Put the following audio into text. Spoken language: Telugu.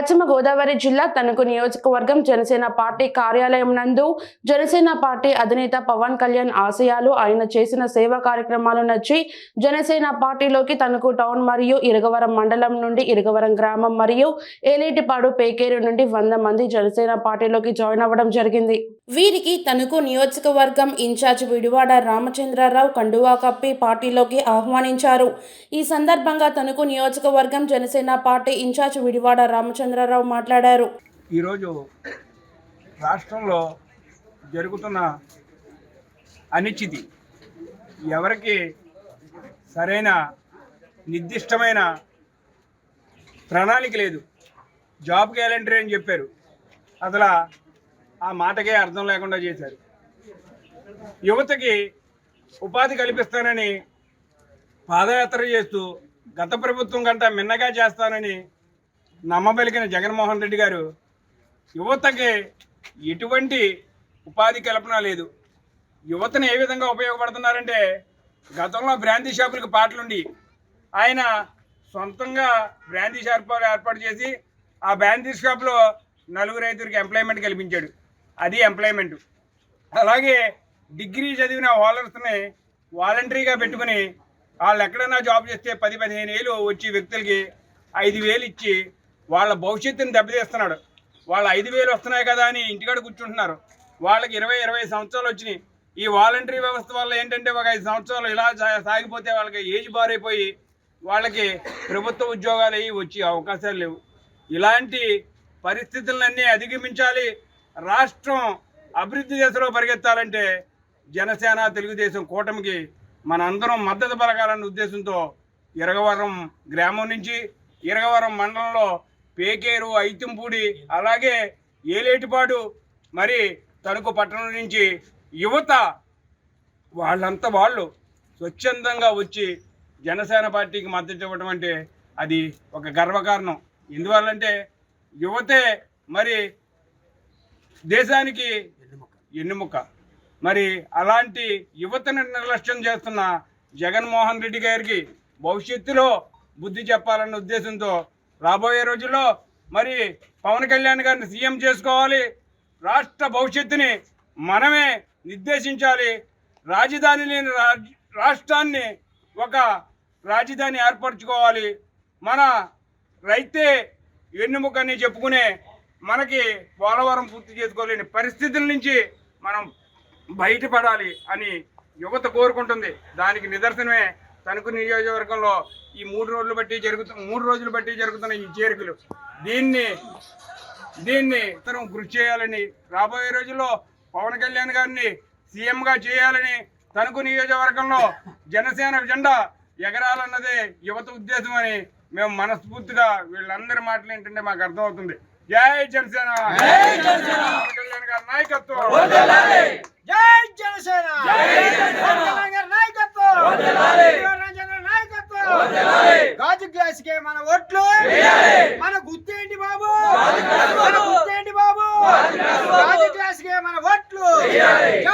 పశ్చిమ గోదావరి జిల్లా తణుకు నియోజకవర్గం జనసేన పార్టీ కార్యాలయం నందు జనసేన పార్టీ అధినేత పవన్ కళ్యాణ్ ఆశయాలు ఆయన చేసిన సేవా కార్యక్రమాలు నచ్చి జనసేన పార్టీలోకి తణుకు టౌన్ మరియు ఇరగవరం మండలం నుండి ఇరగవరం గ్రామం మరియు ఏలేటిపాడు పేకేరు నుండి వంద మంది జనసేన పార్టీలోకి జాయిన్ అవ్వడం జరిగింది. వీరికి తణుకు నియోజకవర్గం ఇన్ఛార్జ్ విడివాడ రామచంద్రరావు కండువా కప్పి పార్టీలోకి ఆహ్వానించారు. ఈ సందర్భంగా తణుకు నియోజకవర్గం జనసేన పార్టీ ఇన్ఛార్జ్ విడివాడ రామచంద్రరావు మాట్లాడారు. ఈరోజు రాష్ట్రంలో జరుగుతున్న అనిశ్చితి ఎవరికి సరైన నిర్దిష్టమైన ప్రణాళిక లేదు. జాబ్ గ్యారంటీ అని చెప్పారు. అసలు ఆ మాటకే అర్థం లేకుండా చేశారు. యువతకి ఉపాధి కల్పిస్తానని పాదయాత్ర చేస్తూ గత ప్రభుత్వం కంటే మిన్నగా చేస్తానని నమ్మబలికిన జగన్మోహన్ రెడ్డి గారు యువతకి ఎటువంటి ఉపాధి కల్పన లేదు. యువతను ఏ విధంగా ఉపయోగపడుతున్నారంటే గతంలో బ్రాందీ షాపులకు పాటలుండి ఆయన సొంతంగా బ్రాందీ షాప్ ఏర్పాటు చేసి ఆ బ్రాందీ షాప్లో నలుగురు ఐదుగురికి ఎంప్లాయ్మెంట్ కల్పించాడు. అది ఎంప్లాయ్మెంట్. అలాగే డిగ్రీ చదివిన హోలర్స్ని వాలంటరీగా పెట్టుకుని వాళ్ళు ఎక్కడైనా జాబ్ చేస్తే పది పదిహేను ఏళ్ళు వచ్చి వ్యక్తులకి ఐదు వేలు ఇచ్చి వాళ్ళ భవిష్యత్తుని దెబ్బతీస్తున్నాడు. వాళ్ళ ఐదు వేలు వస్తున్నాయి కదా అని ఇంటికాడ కూర్చుంటున్నారు. వాళ్ళకి ఇరవై ఇరవై సంవత్సరాలు వచ్చినాయి. ఈ వాలంటరీ వ్యవస్థ వల్ల ఏంటంటే ఒక ఐదు సంవత్సరాలు ఇలా సా- సాగిపోతే వాళ్ళకి ఏజ్ బారైపోయి వాళ్ళకి ప్రభుత్వ ఉద్యోగాలు అయ్యి వచ్చే అవకాశాలు లేవు. ఇలాంటి పరిస్థితులన్నీ అధిగమించాలి. రాష్ట్రం అభివృద్ధి దిశలో పరిగెత్తాలంటే జనసేన తెలుగుదేశం కూటమికి మనందరం మద్దతు పలకాలన్న ఉద్దేశంతో ఇరగవరం గ్రామం నుంచి ఇరగవరం మండలంలో పేకేరు ఐతింపూడి అలాగే ఏలేటిపాడు మరి తణుకు పట్టణం నుంచి యువత వాళ్ళంతా వాళ్ళు స్వచ్ఛందంగా వచ్చి జనసేన పార్టీకి మద్దతు ఇవ్వడం అంటే అది ఒక గర్వకారణం. ఎందువల్లంటే యువతే మరి దేశానికి ఎన్నుముక్క మరి అలాంటి యువతను నిర్లక్ష్యం చేస్తున్న జగన్మోహన్ రెడ్డి గారికి భవిష్యత్తులో బుద్ధి చెప్పాలన్న ఉద్దేశంతో రాబోయే రోజుల్లో మరి పవన్ కళ్యాణ్ గారిని సీఎం చేసుకోవాలి. రాష్ట్ర భవిష్యత్తుని మనమే నిర్దేశించాలి. రాజధాని లేని రాష్ట్రాన్ని ఒక రాజధాని ఏర్పరచుకోవాలి. మన రైతే వెన్నుముకని చెప్పుకునే మనకి పోలవరం పూర్తి చేసుకోలేని పరిస్థితుల నుంచి మనం బయటపడాలి అని యువత కోరుకుంటుంది. దానికి నిదర్శనమే తణుకు నియోజకవర్గంలో ఈ మూడు రోజులు బట్టి జరుగుతు మూడు రోజులు బట్టి జరుగుతున్న ఈ చేరికలు. దీన్ని దీన్ని ఇతరం కృషి చేయాలని రాబోయే రోజుల్లో పవన్ కళ్యాణ్ గారిని సీఎంగా చేయాలని తణుకు నియోజకవర్గంలో జనసేన జెండా ఎగరాలన్నదే యువత ఉద్దేశం అని మేము మనస్ఫూర్తిగా వీళ్ళందరి మాటలు ఏంటంటే మాకు అర్థమవుతుంది. జై జనసేన. పవన్ కళ్యాణ్ గారి నాయకత్వం. జై జనసేన. పవన్ గారి నాయకత్వం. రంజన్ గాజు గ్లాస్ కే మన ఓట్లు. మన గుర్తేంటి బాబు? మన గుర్తేంటి బాబు? గాజు గ్లాస్ కే మన ఓట్లు. జై జనసేన